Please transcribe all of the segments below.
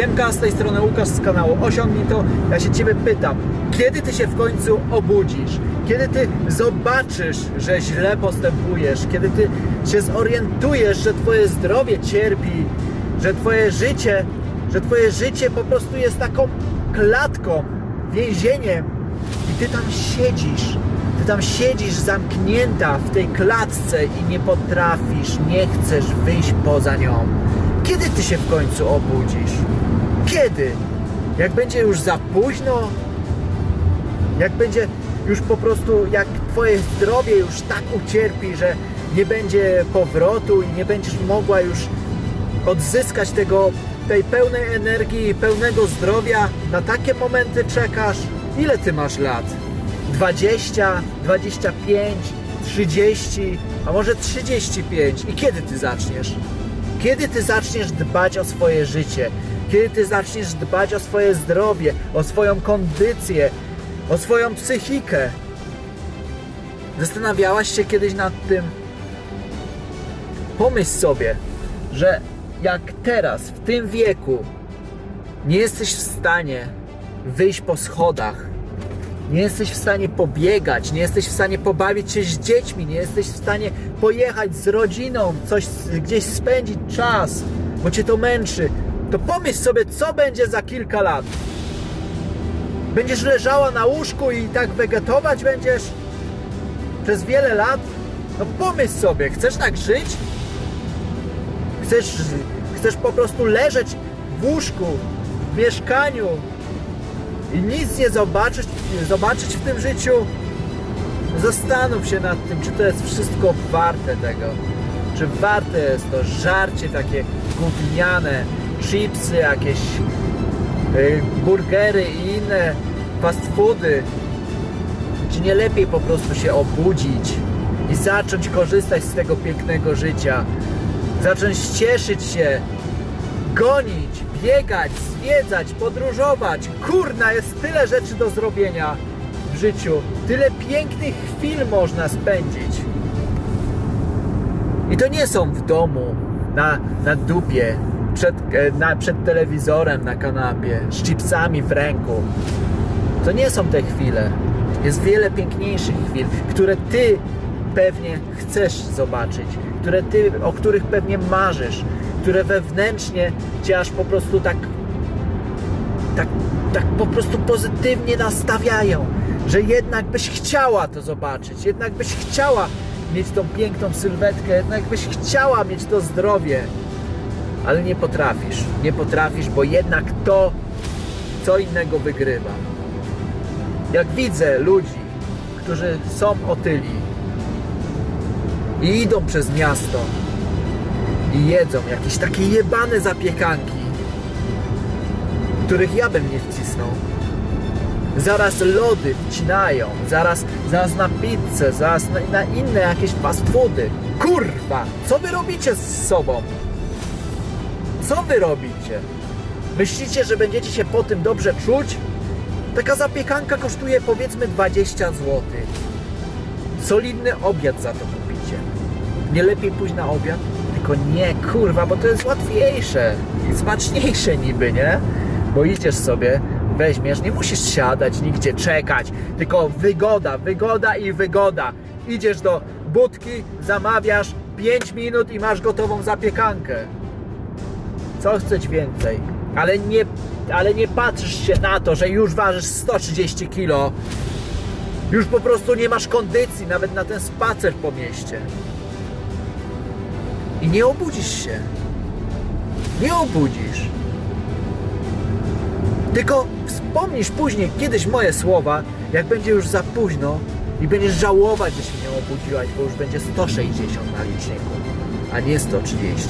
Siemka, z tej strony Łukasz z kanału Osiągnij to. Ja się Ciebie pytam, kiedy Ty się w końcu obudzisz? Kiedy Ty zobaczysz, że źle postępujesz? Kiedy Ty się zorientujesz, że Twoje zdrowie cierpi? Że Twoje życie, że Twoje życie po prostu jest taką klatką, więzieniem i Ty tam siedzisz. Ty tam siedzisz zamknięta w tej klatce i nie potrafisz, nie chcesz wyjść poza nią. Kiedy ty się w końcu obudzisz? Kiedy? Jak będzie już za późno? Jak będzie już po prostu, jak twoje zdrowie już tak ucierpi, że nie będzie powrotu i nie będziesz mogła już odzyskać tego, tej pełnej energii pełnego zdrowia, na takie momenty czekasz? Ile ty masz lat? 20, 25, 30, a może 35. I kiedy ty zaczniesz? Kiedy ty zaczniesz dbać o swoje życie? Kiedy ty zaczniesz dbać o swoje zdrowie, o swoją kondycję, o swoją psychikę? Zastanawiałaś się kiedyś nad tym? Pomyśl sobie, że jak teraz, w tym wieku, nie jesteś w stanie wyjść po schodach, nie jesteś w stanie pobiegać, nie jesteś w stanie pobawić się z dziećmi, nie jesteś w stanie pojechać z rodziną, coś gdzieś spędzić czas, bo cię to męczy, to pomyśl sobie, co będzie za kilka lat. Będziesz leżała na łóżku i tak wegetować będziesz przez wiele lat? No pomyśl sobie, chcesz tak żyć? Chcesz, chcesz po prostu leżeć w łóżku, w mieszkaniu, i nic nie zobaczyć, zobaczyć w tym życiu, zastanów się nad tym, czy to jest wszystko warte tego. Czy warte jest to żarcie takie gówniane, chipsy, jakieś y, burgery i inne fast foody. Czy nie lepiej po prostu się obudzić i zacząć korzystać z tego pięknego życia? Zacząć cieszyć się, gonić, biegać, zwiedzać, podróżować. Kurna, jest tyle rzeczy do zrobienia w życiu. Tyle pięknych chwil można spędzić. I to nie są w domu, na, na dupie, przed, e, na, przed telewizorem, na kanapie, z chipsami w ręku. To nie są te chwile. Jest wiele piękniejszych chwil, które ty pewnie chcesz zobaczyć, które ty, o których pewnie marzysz, które wewnętrznie cię aż po prostu tak, tak, tak po prostu pozytywnie nastawiają, że jednak byś chciała to zobaczyć, jednak byś chciała mieć tą piękną sylwetkę, jednak byś chciała mieć to zdrowie, ale nie potrafisz, nie potrafisz, bo jednak to co innego wygrywa. Jak widzę ludzi, którzy są otyli i idą przez miasto i jedzą jakieś takie jebane zapiekanki, których ja bym nie wcisnął. Zaraz lody wcinają, zaraz, zaraz na pizzę, zaraz na, na inne jakieś fast foody. Kurwa, co wy robicie z sobą? Co wy robicie? Myślicie, że będziecie się po tym dobrze czuć? Taka zapiekanka kosztuje powiedzmy 20 zł. Solidny obiad za to kupicie. Nie lepiej pójść na obiad? Tylko nie, kurwa, bo to jest łatwiejsze smaczniejsze niby, nie? Bo idziesz sobie, weźmiesz, nie musisz siadać, nigdzie czekać, tylko wygoda, wygoda i wygoda. Idziesz do budki, zamawiasz 5 minut i masz gotową zapiekankę. Co chcesz więcej? Ale nie, ale nie patrzysz się na to, że już ważysz 130 kilo. Już po prostu nie masz kondycji nawet na ten spacer po mieście. I nie obudzisz się. Nie obudzisz. Tylko wspomnisz później kiedyś moje słowa, jak będzie już za późno i będziesz żałować, że się nie obudziłaś, bo już będzie 160 na liczniku, a nie 130.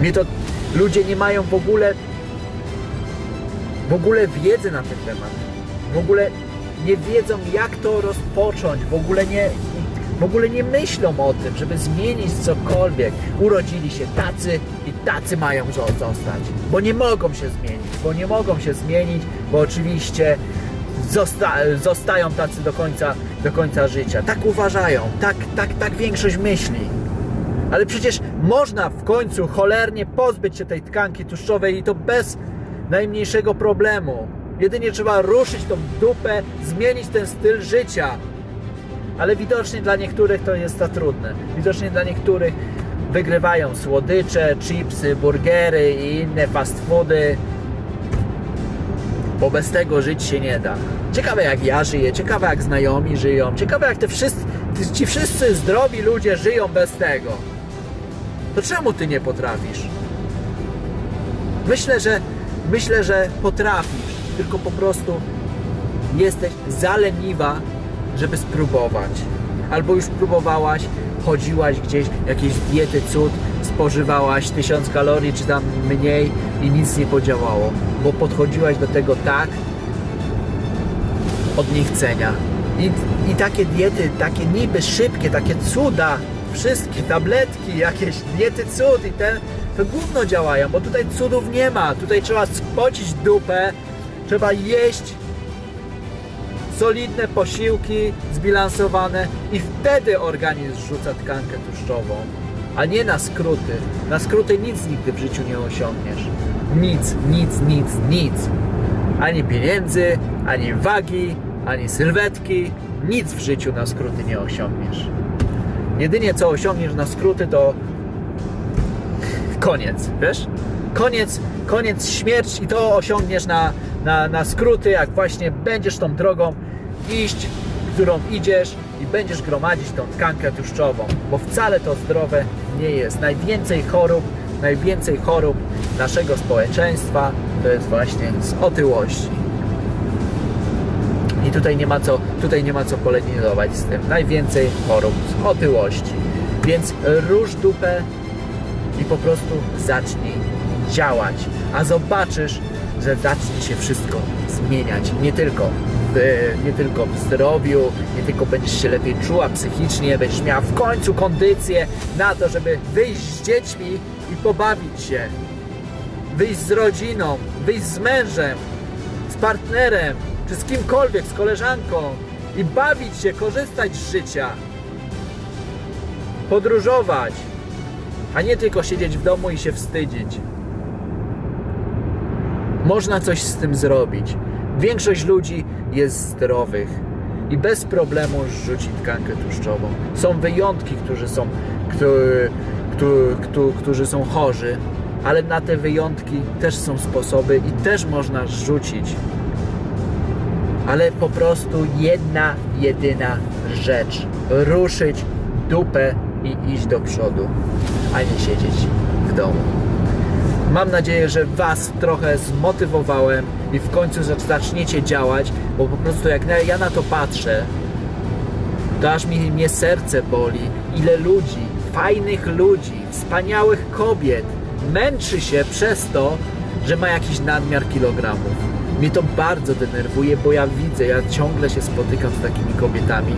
Mnie to ludzie nie mają w ogóle w ogóle wiedzy na ten temat. W ogóle nie wiedzą jak to rozpocząć, w ogóle nie w ogóle nie myślą o tym, żeby zmienić cokolwiek. Urodzili się tacy i tacy mają zo- zostać. Bo nie mogą się zmienić, bo nie mogą się zmienić, bo oczywiście zosta- zostają tacy do końca, do końca życia. Tak uważają, tak, tak, tak większość myśli. Ale przecież można w końcu cholernie pozbyć się tej tkanki tłuszczowej i to bez najmniejszego problemu. Jedynie trzeba ruszyć tą dupę, zmienić ten styl życia. Ale widocznie dla niektórych to jest za trudne. Widocznie dla niektórych wygrywają słodycze, chipsy, burgery i inne fast foody, bo bez tego żyć się nie da. Ciekawe jak ja żyję, ciekawe jak znajomi żyją, ciekawe jak te wszyscy, ci wszyscy zdrowi ludzie żyją bez tego. To czemu ty nie potrafisz? Myślę, że myślę, że potrafisz, tylko po prostu jesteś za leniwa, żeby spróbować. Albo już próbowałaś, chodziłaś gdzieś, jakieś diety cud, spożywałaś tysiąc kalorii czy tam mniej i nic nie podziałało, bo podchodziłaś do tego tak od niechcenia. I, I takie diety, takie niby szybkie, takie cuda, wszystkie tabletki, jakieś diety cud i te, to gówno działają, bo tutaj cudów nie ma. Tutaj trzeba spocić dupę, trzeba jeść solidne posiłki, zbilansowane i wtedy organizm rzuca tkankę tłuszczową, a nie na skróty. Na skróty nic nigdy w życiu nie osiągniesz. Nic, nic, nic, nic. Ani pieniędzy, ani wagi, ani sylwetki. Nic w życiu na skróty nie osiągniesz. Jedynie co osiągniesz na skróty to koniec, wiesz? Koniec, koniec, śmierć i to osiągniesz na, na, na skróty, jak właśnie będziesz tą drogą iść, którą idziesz i będziesz gromadzić tą tkankę tłuszczową, bo wcale to zdrowe nie jest. Najwięcej chorób, najwięcej chorób naszego społeczeństwa to jest właśnie z otyłości. Tutaj nie ma co, tutaj nie ma co polemizować z tym. Najwięcej chorób z otyłości. Więc rusz dupę i po prostu zacznij działać. A zobaczysz, że zacznie się wszystko zmieniać. Nie tylko w, nie tylko w zdrowiu, nie tylko będziesz się lepiej czuła psychicznie, będziesz miała w końcu kondycję na to, żeby wyjść z dziećmi i pobawić się. Wyjść z rodziną, wyjść z mężem, z partnerem, czy z kimkolwiek, z koleżanką i bawić się, korzystać z życia. Podróżować, a nie tylko siedzieć w domu i się wstydzić. Można coś z tym zrobić. Większość ludzi jest zdrowych i bez problemu rzuci tkankę tłuszczową. Są wyjątki, którzy są, którzy, którzy, którzy są chorzy, ale na te wyjątki też są sposoby i też można rzucić. Ale po prostu jedna, jedyna rzecz. Ruszyć dupę i iść do przodu, a nie siedzieć w domu. Mam nadzieję, że Was trochę zmotywowałem i w końcu zac- zaczniecie działać, bo po prostu jak ja na to patrzę, to aż mi mnie serce boli. Ile ludzi, fajnych ludzi, wspaniałych kobiet męczy się przez to, że ma jakiś nadmiar kilogramów. Mnie to bardzo denerwuje, bo ja widzę, ja ciągle się spotykam z takimi kobietami.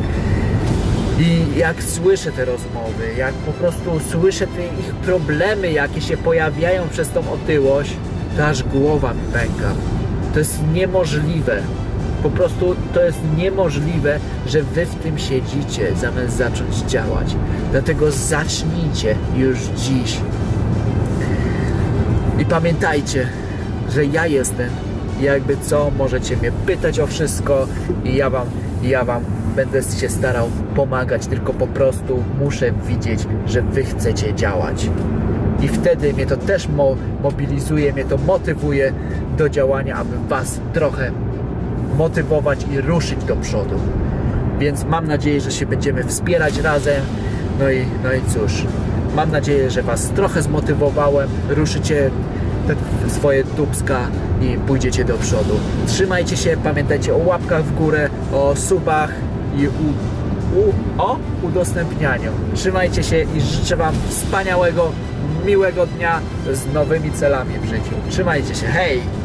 I jak słyszę te rozmowy, jak po prostu słyszę te ich problemy, jakie się pojawiają przez tą otyłość, to aż głowa mi pęka. To jest niemożliwe. Po prostu to jest niemożliwe, że wy w tym siedzicie, zamiast zacząć działać. Dlatego zacznijcie już dziś. I pamiętajcie, że ja jestem. Jakby co, możecie mnie pytać o wszystko i ja wam, ja wam będę się starał pomagać, tylko po prostu muszę widzieć, że wy chcecie działać. I wtedy mnie to też mo- mobilizuje, mnie to motywuje do działania, aby was trochę motywować i ruszyć do przodu. Więc mam nadzieję, że się będziemy wspierać razem. No i, no i cóż, mam nadzieję, że Was trochę zmotywowałem. Ruszycie te swoje dubska i pójdziecie do przodu. Trzymajcie się, pamiętajcie o łapkach w górę, o subach i u, u, o udostępnianiu. Trzymajcie się i życzę Wam wspaniałego, miłego dnia z nowymi celami w życiu. Trzymajcie się, hej!